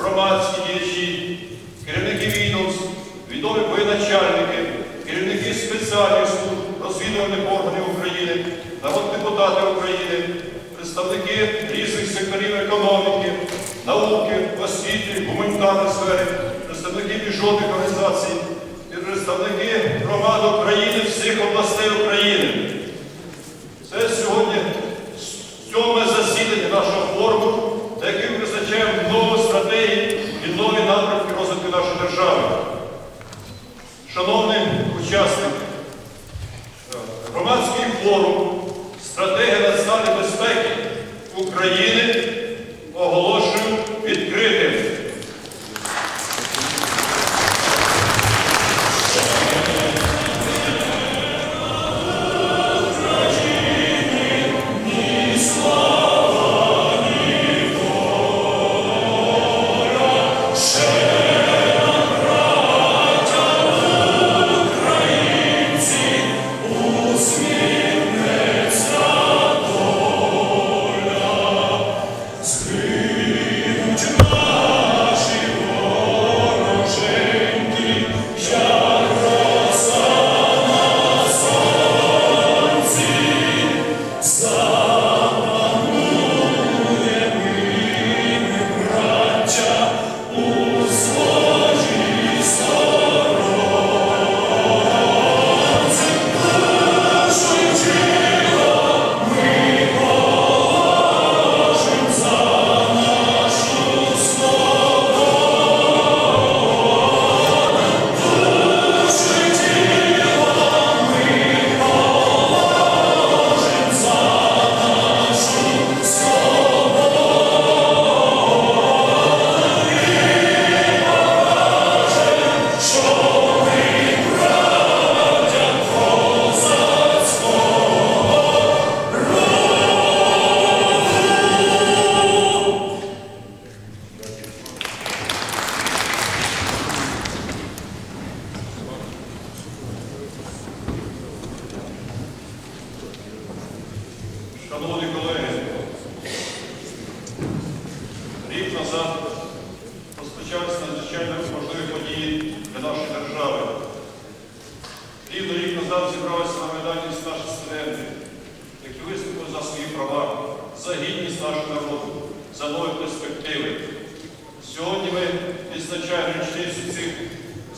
громадські діячі, керівники відомств, відомі воєначальники, керівники спеціальних служб, розвідувальних органів України, народні депутати України, представники різних секторів економіки, науки, освіти, гуманітарної сфери, представники міжнародних організацій представники громад України всіх областей України. Це сьогодні сьоме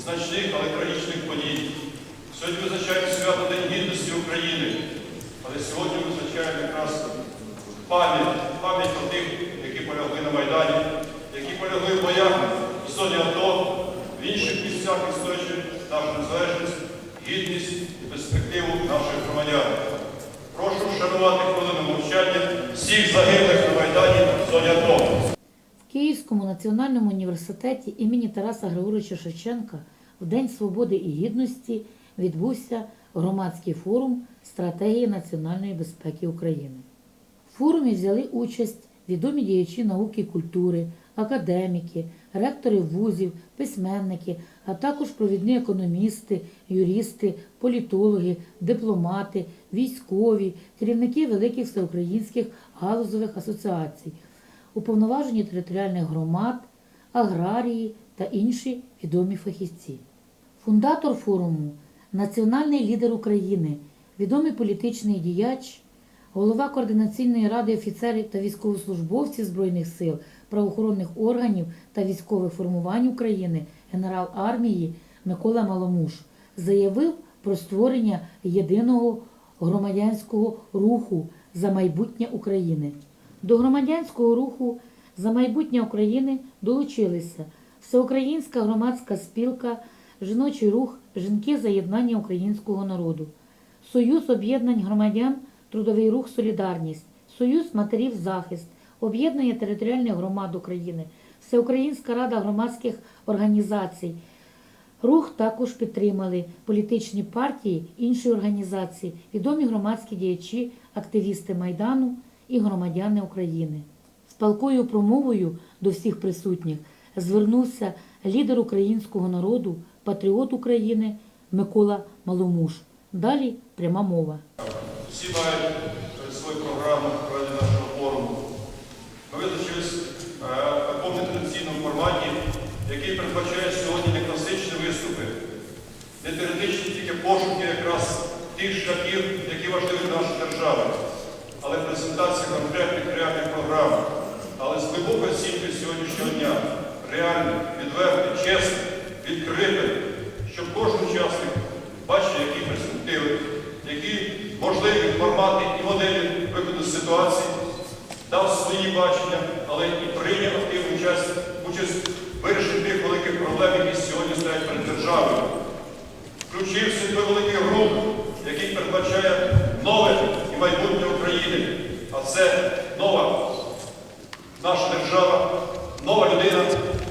значних, але трагічних подій. Сьогодні визначаємо свято День гідності України. Але сьогодні ми якраз пам'ять, пам'ять про тих, які полягли на Майдані, які полягли в боях в зоні АТО, в інших місцях відстоюючи нашу незалежність, гідність і перспективу наших громадян. Прошу вшанувати хвилину мовчання всіх загиблих на Майдані в зоні АТО. В Київському національному університеті імені Тараса Григоровича Шевченка в День свободи і гідності відбувся громадський форум стратегії національної безпеки України. В форумі взяли участь відомі діячі науки і культури, академіки, ректори вузів, письменники, а також провідні економісти, юристи, політологи, дипломати, військові, керівники великих всеукраїнських галузових асоціацій, уповноважені територіальних громад, аграрії та інші відомі фахівці. Фундатор форуму національний лідер України, відомий політичний діяч, голова Координаційної ради офіцерів та військовослужбовців Збройних сил, правоохоронних органів та військових формувань України, генерал армії Микола Маломуш, заявив про створення єдиного громадянського руху за майбутнє України. До громадянського руху за майбутнє України долучилися Всеукраїнська громадська спілка, жіночий рух Жінки за єднання українського народу, Союз об'єднань громадян, Трудовий рух Солідарність, Союз матерів Захист, Об'єднання територіальних громад України, Всеукраїнська рада громадських організацій. Рух також підтримали політичні партії, інші організації, відомі громадські діячі, активісти Майдану і громадяни України. З палкою промовою до всіх присутніх звернувся лідер українського народу, патріот України Микола Маломуш. Далі пряма мова. Всі мають свою програму проведення нашого форуму. Ми визначились е, в такому нетрадиційному форматі. який передбачає сьогодні не класичні виступи, не теоретичні тільки пошуки якраз тих шляхів, які важливі для нашої держави, але презентація конкретних реальних програм, але з глибокою оцінкою сьогоднішнього дня, реальним, відвертим, чесним, відкритим, щоб кожен учасник бачив, які перспективи, які можливі формати і моделі виходу з ситуації, дав свої бачення, але і прийняв активну участь, участь в вирішенні тих великих проблем, які сьогодні стоять перед державою. Включився той великий рух, який передбачає нове і майбутнє України. А це нова наша держава, нова людина,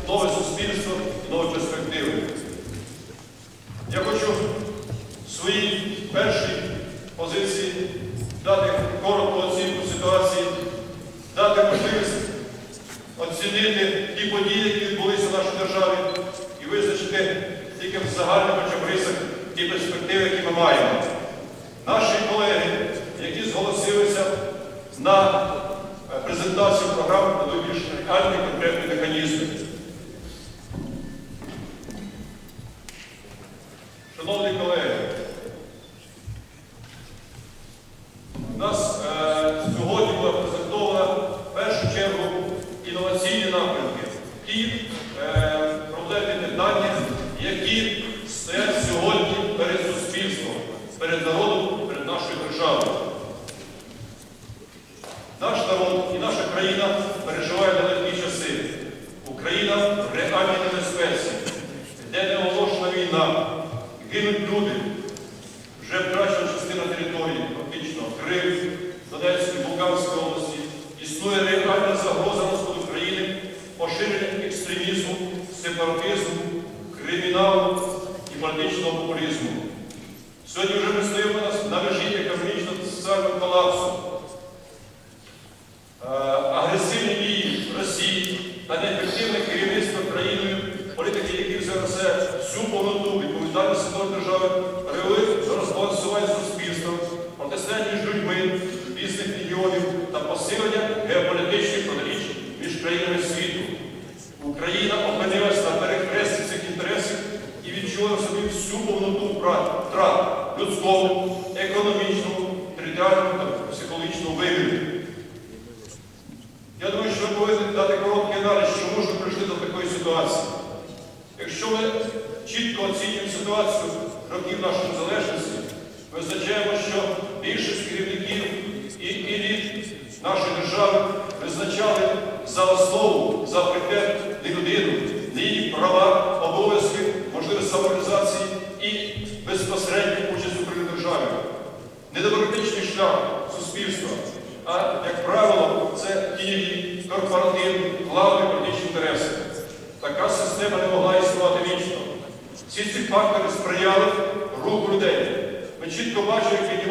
нове суспільство, нові перспективи. Я хочу своїй першій позиції дати коротку оцінку ситуації, дати можливість оцінити ті події, які відбулися в нашій державі, і визначити тільки в загальних хоча рисах ті перспективи, які ми маємо. Наші колеги, які зголосилися на презентацію програми, дадуть більш реальні конкретні механізми. Шановні колеги, у нас е, сьогодні була презентована в першу чергу інноваційні напрямки, ті е, проблемні питання, які стоять сьогодні перед суспільством, перед народом, перед нашою державою.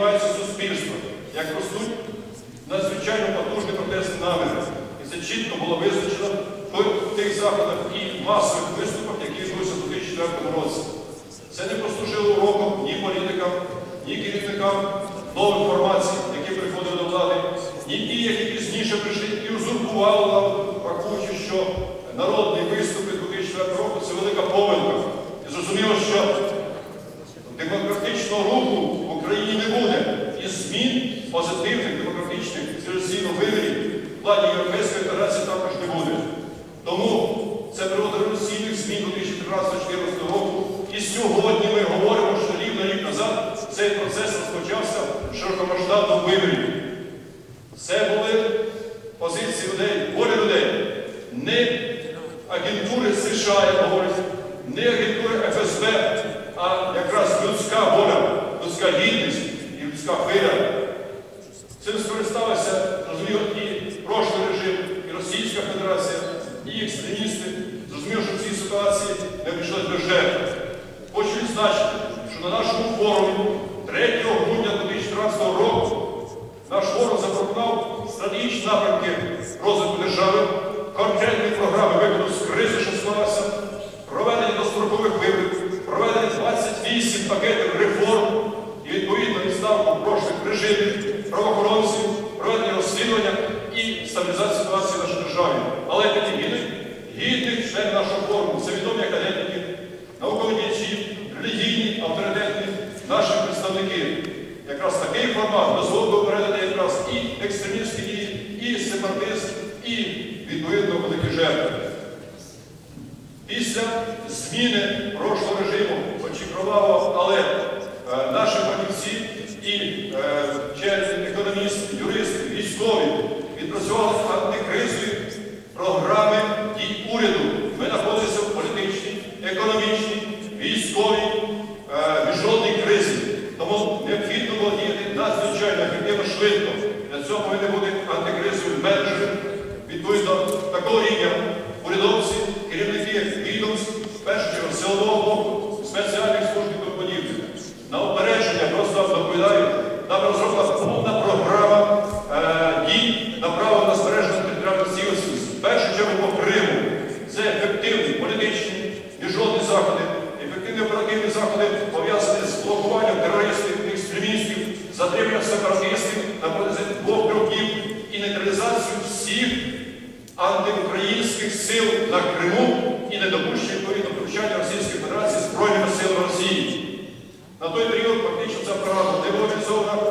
Піднімається суспільство, як ростуть надзвичайно потужні протестні наміри. І це чітко було визначено в тих заходах і масових виступах, які відбулися у 2004 році. Це не послужило уроком ні політикам, ні керівникам нових формацій, які приходили до влади, ні ті, які пізніше прийшли і узурпували владу, враховуючи, що народні виступи 2004 року це велика помилка. І зрозуміло, що демократичного руху в Україні не буде. І змін позитивних демократичних цивілізаційних вимірів плані Європейської інтеграції також не буде. Тому це природа революційних змін 2013-2014 року. І сьогодні ми говоримо, що рівно рік назад цей процес розпочався в широкомасштабному вимірі. Це були позиції людей, волі людей, не агентури США, як говорять, не агентури ФСБ, а якраз людська воля, людська гідність і людська хвиля. Цим скористалися, розуміло, і прошлий режим, і Російська Федерація, і екстремісти. Зрозуміло, що в цій ситуації не обійшлось без жертв. Хочу відзначити, що на нашому форумі жертви. Після зміни прошлого режиму, хоч але е, наші фахівці і е, через економісти, юристи, військові відпрацювали антикризові програми. антиукраїнських сил на Криму і не допущення відповідно втручання Російської Федерації Збройними силами Росії. На той період фактично ця програма демобілізована.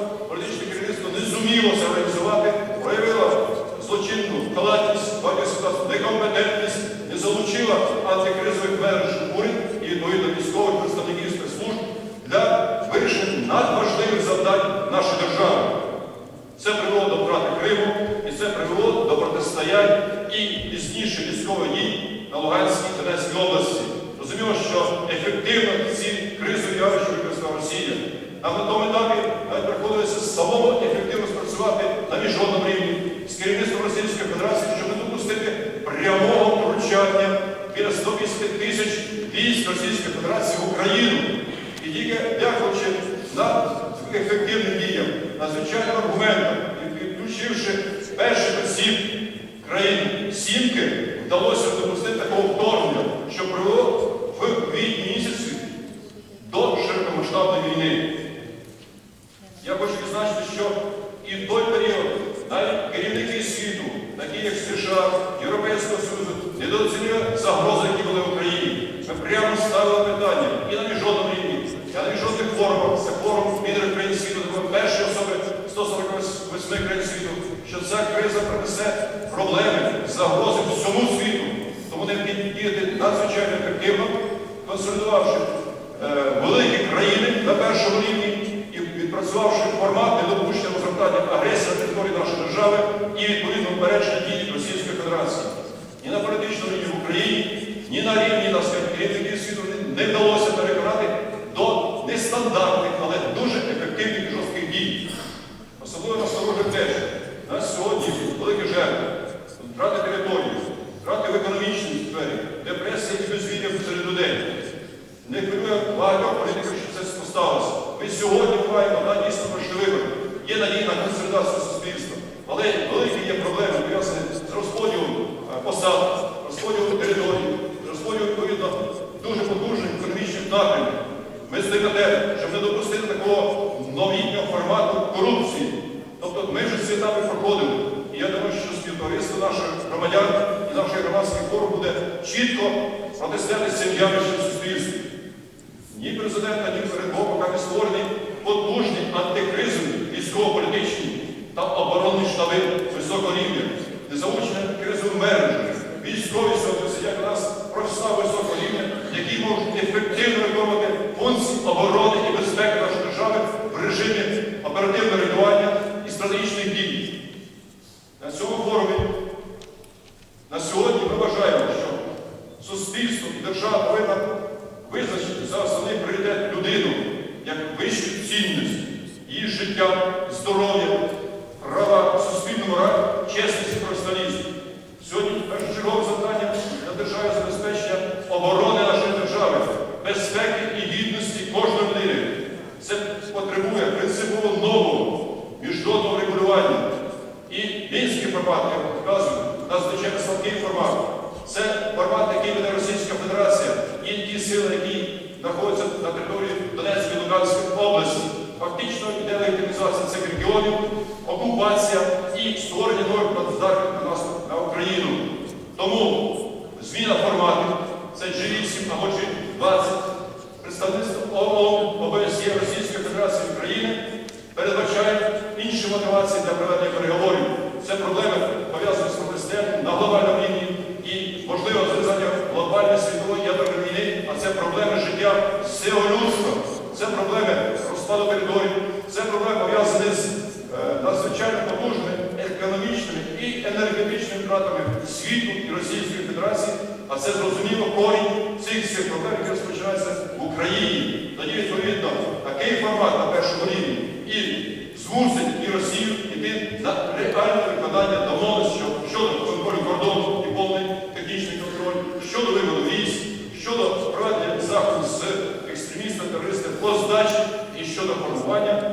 навчальним аргументам і включивши перших осіб країн сімки, вдалося. не вдалося переконати до нестандартних, але дуже ефективних і жорстких дій. Особливо насторожує те, що нас сьогодні великі жертви, втрати території, втрати в економічній сфері, депресії і безвір'я серед людей. Не хвилює багатьох політиків, що це сталося. Ми сьогодні маємо на дійсно вибори. Є надійна консолідація суспільства, але великі є проблеми пов'язані з етапи проходимо. І я думаю, що співтовариство наших громадян і нашої громадських форм буде чітко протистояти цим явищем суспільству. Ні, президент мільйонів, окупація і створення нових протиздатних на нас на Україну. Тому зміна формату це G8 або G20, представництво ООН, ОБСЄ Російської Федерації України передбачає інші мотивації для проведення переговорів. Це проблеми пов'язані з протестем на глобальному рівні і можливо зв'язання глобальної світової ядерної війни, а це проблеми життя всього людства, це проблеми розпаду коридорів, це проблеми пов'язані з надзвичайно потужними економічними і енергетичними втратами світу і Російської Федерації, а це зрозуміло корінь цих всіх проблем, які розпочинаються в Україні. Тоді, відповідно, такий формат на першому рівні і змусить і Росію йти на реальне виконання домовленостей що- щодо контролю кордону і повний технічний контроль, щодо виводу військ, щодо проведення заходів з екстремістами, терористами по здачі і щодо формування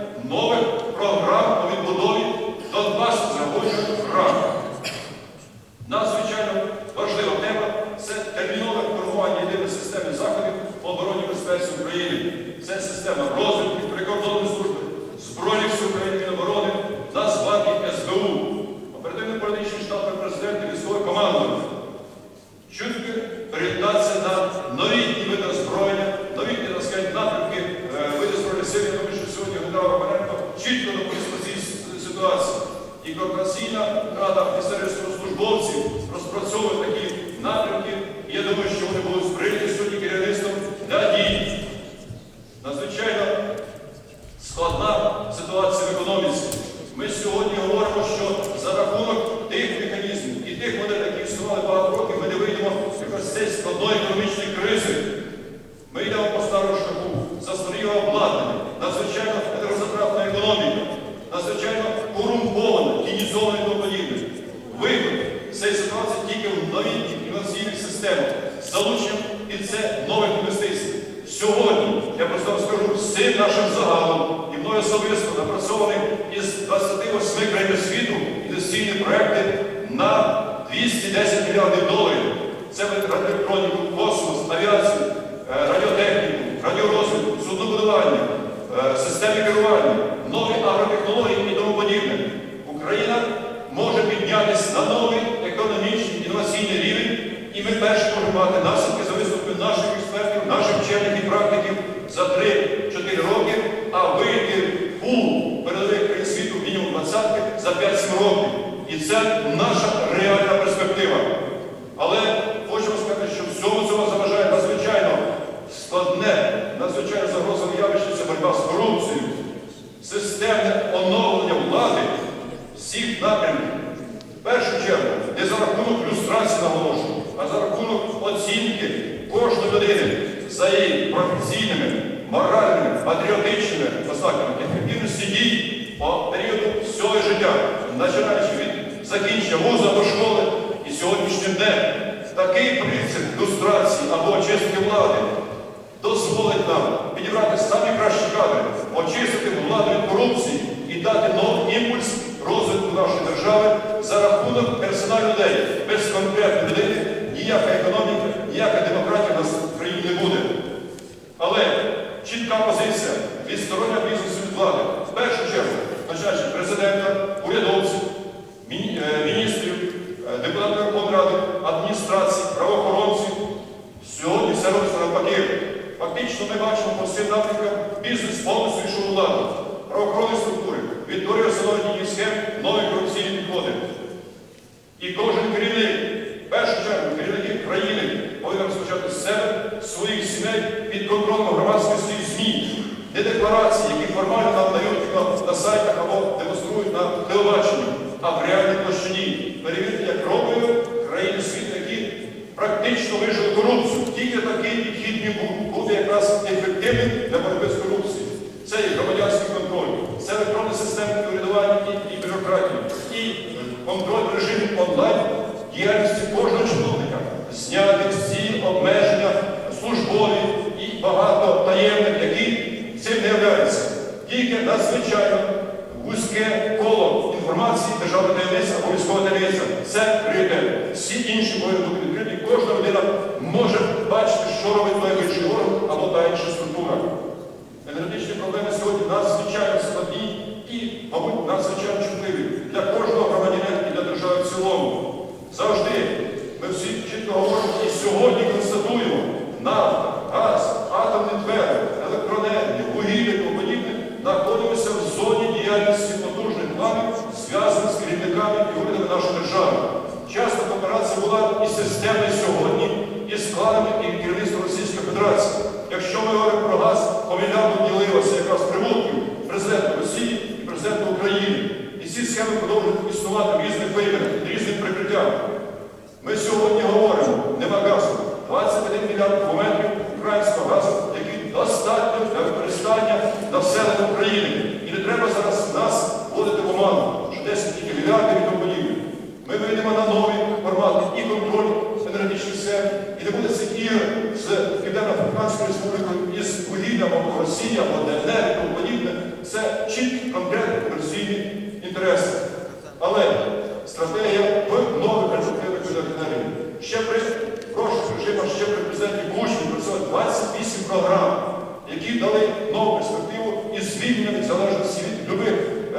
І це наша реальна перспектива. Але хочемо сказати, що всьому цьому заважає надзвичайно складне, надзвичайно загрозове явище це боротьба з корупцією, системне оновлення влади всіх напрямків. В першу чергу не за рахунок люстрації наголошую, а за рахунок оцінки кожної людини за її професійними, моральними, патріотичними ознаками ефективності дій по періоду всього життя, починаючи від закінчення вузу або школи і сьогоднішнім днем. Такий принцип люстрації або очистки влади дозволить нам підібрати самі кращі кадри, очистити владу від корупції і дати новий імпульс розвитку нашої держави за рахунок персоналу людей. Без конкретної людини ніяка економіка, ніяка демократія в нас в країні не буде. Але чітка позиція від влади. В першу чергу, починаючи президента, урядовців, міні- е, міністрів, е, депутатів Верховної Ради, адміністрації, правоохоронців. Сьогодні все робиться навпаки. Фактично ми бачимо по всім напрямкам бізнес повністю йшов у владу. Правоохоронні структури відтворювалися нові дії схем, нові корупційні підходи. І кожен керівник, в першу чергу керівники країни, повинен розпочати з себе, своїх сімей під контролем громадськості і ЗМІ. Не декларації, які формально нам дають на, на сайтах або демонструють на телебаченні, а в реальній площині. Перевірити, як роблять країни світу, які практично вижили корупцію. Тільки такий підхід міг бу- буде якраз ефективним для боротьби з корупцією. Це і громадянський контроль, це електронні системи урядування і, і бюрократії, і контроль режиму онлайн діяльності кожного чиновника, зняти всі обмеження службові і багато таємних, які цим не являються. Тільки надзвичайно вузьке коло інформації державна таємниця або військова таємниця. Це пріоритет. Всі інші повинні бути відкриті. Кожна людина може бачити, що робить той вищий орган або та інша структура. Енергетичні проблеми сьогодні надзвичайно складні і, мабуть, надзвичайно чутливі для кожного громадянина і для держави в цілому. Завжди ми всі чітко говоримо і сьогодні констатуємо на планами і керівництвом Російської Федерації. Якщо ми говоримо про газ, по мільярду ділилося якраз прибутків президента Росії і президента України. І ці схеми продовжують існувати в різних вимірах, під різним прикриттям. Ми сьогодні говоримо, нема газу. 21 мільярд кубометрів українського газу, який достатньо для використання населення України. І не треба зараз нас вводити в оману, що 10 тільки мільярдів і подібне. Ми вийдемо на нові формати і контроль енергетичних сфер, і не буде цих ігор з Південно-Африканською Республікою із вугіллям або Росії, або ДНР і тому подібне. Це чіткі конкретні комерційні інтереси. Але стратегія в нових перспективних видах енергії. Ще при прошлих режимах, ще при президенті Буші працювали 28 програм, які дали нову перспективу і звільнення від залежності від любих е,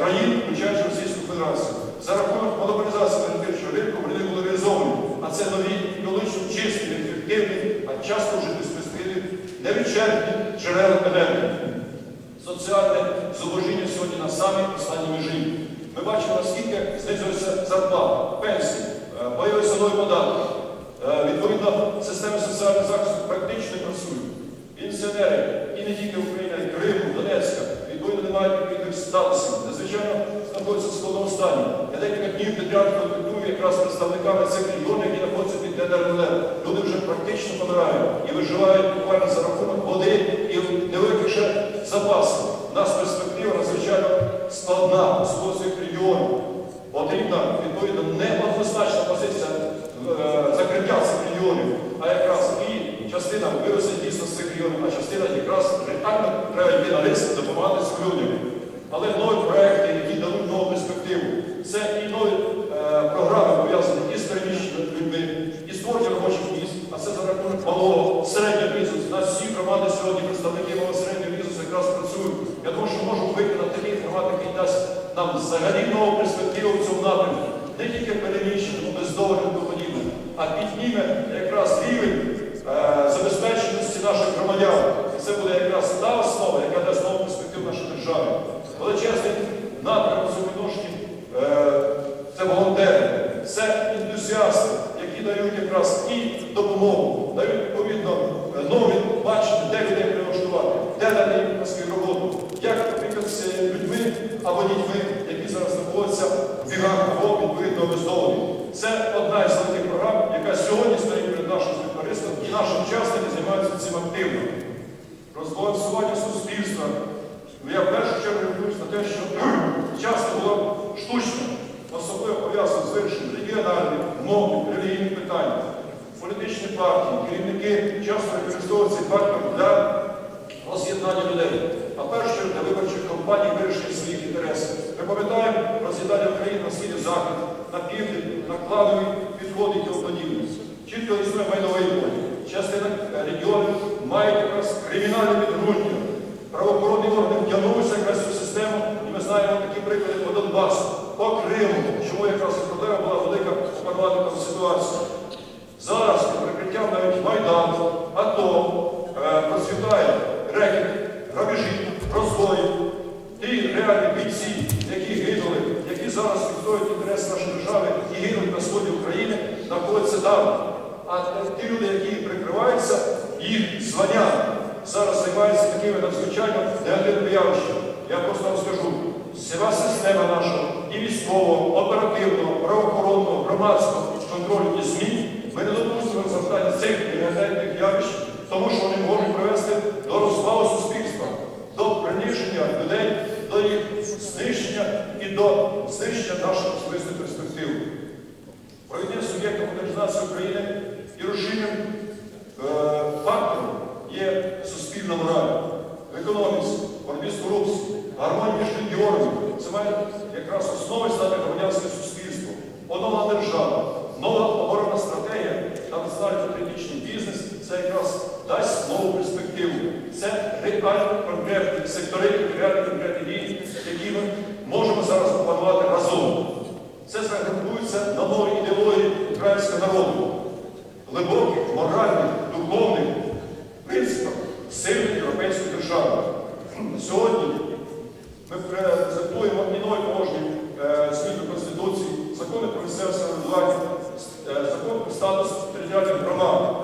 країн, включаючи Російську Федерацію. За рахунок монополізації енергетичного ринку вони були реалізовані. А це нові екологічно чисті, ефективні, а часто вже безперспективні, невідчерпні джерела енергії. Соціальне зубожіння сьогодні на самій останній межі. Ми бачимо, наскільки знизується зарплата, пенсії, е, новий податок. Е, Відповідно, системи соціального захисту практично працюють. Пенсіонери, і не тільки Україна, і Криму, Донецька, відповідно, не мають відповідних статусів. Надзвичайно знаходяться в складному стані. Я декілька днів підряд контактую якраз представниками цих регіонів, які знаходяться під ДНР. Люди вже практично помирають і виживають буквально за рахунок води і невеликих ще запасів. У нас перспектива надзвичайно складна. Потрібна відповідно не однозначна позиція е, закриття цих регіонів, а якраз і частина вивезення дійсно з цих регіонів, а частина якраз реально треба йти на риск, допомагати цим людям. Але нові проекти, які дадуть нову перспективу, це і нові е, програми пов'язані і з переміщеними людьми, і створення робочих місць, а це за рахунок малого, середнього бізнесу. У нас всі громади сьогодні, представники малого середнього бізнесу якраз працюють. Я думаю, що вийти на такий формат, який дасть нам взагалі нову перспективу в цьому напрямку. Не тільки переміщеному, бездомних і подібне, а підніме якраз рівень е, забезпеченості наших громадян. І це буде якраз та основа, яка дасть нову перспективу нашій державі. Величезний напрямок у цьому відношенні е, це волонтери, це ентузіасти, які дають якраз і допомогу, дають відповідно е, нові бачення, де людей прилаштувати, де дати їм на свою роботу, як опікатися людьми або дітьми, які зараз знаходяться в бігах або відповідно обездолені. Це одна із великих програм, яка сьогодні стоїть перед нашим співтовариством, і наші учасники займаються цим активно. Розбалансування суспільства. Ну, Я в першу чергу дивлюсь на те, що часто було штучно, особливо пов'язано з вирішенням регіональних, мовних, релігійних питань. Партії, керівники часто використовують цей фактор для роз'єднання людей, а в для виборчих кампаній вирішення своїх інтересів. Ми пам'ятаємо роз'єднання України на схід захід, на південь, на кланові підходи і подібне. Чітко існує майновий поділ. Частина е, регіонів має якраз кримінальне підґрунтя. Правоохоронні органи втягнулися якраз цю систему, і ми знаємо такі приклади по Донбасу, по Криму, чому якраз проблема була велика опанувати там ситуацію. Зараз під навіть Майдану, АТО е, процвітає рекет, грабежі, розбої. Ті реальні бійці, які гинули, які зараз відстоюють інтерес нашої держави і гинуть на сході України, знаходяться там. А ті люди, які прикриваються, їх звання зараз займаються такими надзвичайно негативними явищами. Я просто вам скажу, вся система наша і військового, оперативного, правоохоронного, громадського контролю і ЗМІ, ми не допустимо розгортання цих негативних явищ, тому що вони можуть привести до розвалу суспільства, до приниження людей, до їх знищення і до знищення наших особистих перспектив. Проведення суб'єкту модернізації України і рушінням е, фактором є суспільна мораль в економіці, в боротьбі з корупцією, гармонія між регіонами. Це має якраз основою стати громадянське суспільство, онова держава, нова оборонна стратегія та національно-політичний бізнес це якраз дасть нову перспективу. Це реальні конкретні сектори, реальні конкретні дії, які ми можемо зараз опанувати разом. Це загрупується на новій ідеології українського народу, глибоких, моральних, духовних принципах сильної європейської держави. Сьогодні ми презентуємо і нові положення е, змін до Конституції, закони про місцеве самоврядування, е, закон про статус територіальних громад.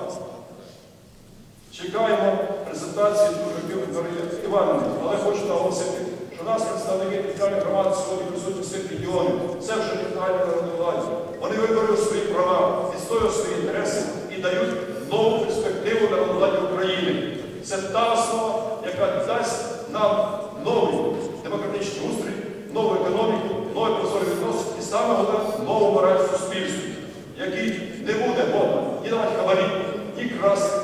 нас представники територіальної громади сьогодні присутні з цих регіонів. Це вже питання народної влади. Вони виборюють свої права, відстоюють свої інтереси і дають нову перспективу народної владі України. Це та основа, яка дасть нам новий демократичний устрій, нову економіку, нові прозорі відносини і саме головне нову мораль в суспільстві, який не буде модно ні давати хабарі, ні красти,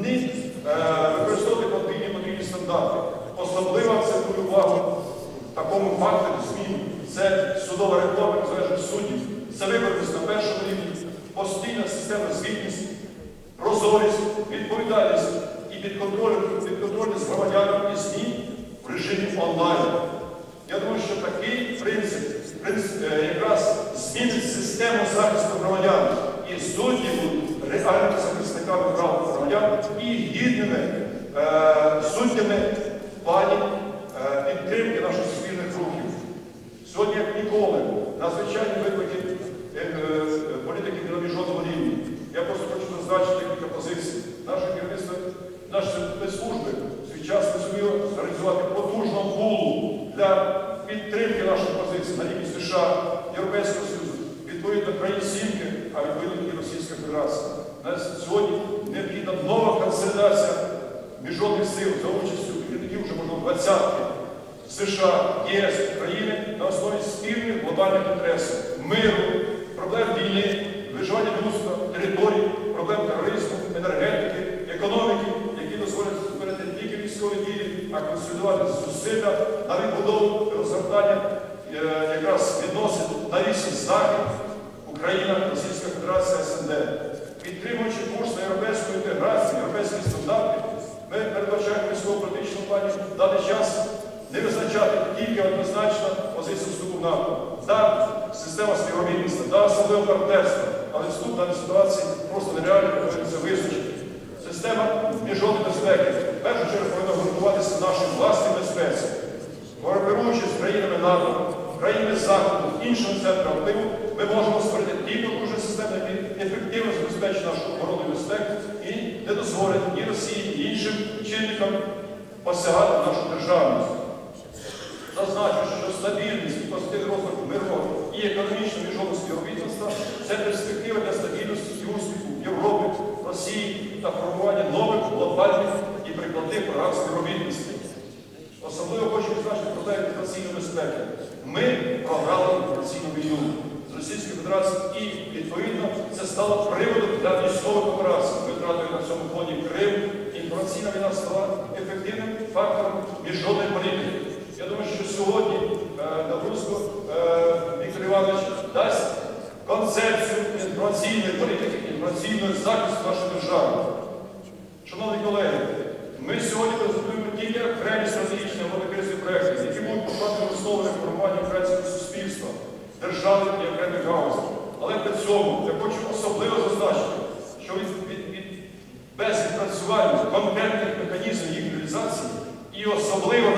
ні е, використовувати подвійні подвійні стандарти. Особливо акцентую увагу такому фактору змін. Це судова реформа незалежних суддів, це виборність на першому рівні, постійна системна звітність, прозорість, відповідальність і підконтроль- підконтрольність громадянам і ЗМІ в режимі онлайн. Я думаю, що такий принцип, принцип е, якраз змінить систему захисту громадян і судді будуть реальними захисниками прав громадян і гідними е, суддями в плані е, підтримки наших суспільних рухів. Сьогодні, як ніколи, надзвичайні виклики е, е, політики на міжнародному рівні. Я просто хочу зазначити кілька позицій. Наше керівництво, наші спецслужби свій час не зуміло організувати потужну пулу для підтримки наших позицій на рівні США, Європейського Союзу, відповідно країн Сімки, а відповідно і Російської Федерації. На сьогодні необхідна нова консолідація міжнародних сил за участю керівників вже можливо двадцятки. США, ЄС, України на основі спільних глобальних інтересів, миру, проблем війни, виживання людства, територій, проблем тероризму, енергетики, економіки, які дозволять зупинити тільки військові дії, а консолідувати зусилля на відбудову розгортання е, якраз відносин на вісі Захід, Україна, Російська Федерація, СНД. Військово-політичному плані в час не визначати тільки однозначно позицію вступу в НАТО. Так, система співробітництва, да, особливо партнерства, але вступ в даній ситуації просто нереально доводиться визначити. Система міжнародної безпеки в першу чергу повинна ґрунтуватися на нашій власній безпеці. Кооперуючи з країнами НАТО, країнами Заходу, іншим центром впливу, ми можемо створити ті потужні системи, які ефективно забезпечать нашу оборонну безпеку і не дозволять ні Росії, ні іншим чинникам посягати на нашу державність. Зазначу, що стабільність позитивний розвиток мирного і економічного міжнародного співробітництва це перспектива для стабільності і успіху Європи, Росії та формування нових глобальних і прикладних програм співробітництва. Особливо хочу відзначити про те інформаційної безпеки. Ми програли інформаційну війну з Російською Федерацією і, відповідно, це стало приводом для військових операцій. Ми втратили на цьому фоні Крим. Інформаційна війна стала фактором міжнародної політики. Я думаю, що сьогодні е, Даврусько е, Віктор Іванович дасть концепцію інформаційної політики, інформаційного захисту нашої держави. Шановні колеги, ми сьогодні презентуємо тільки окремі стратегічні або кризові проекти, які будуть покладені в основу реформування українського суспільства, держави і окремих галузей. Але при цьому я хочу особливо зазначити, що від, від, від, без відпрацювання конкретних механізмів їх реалізації і особливо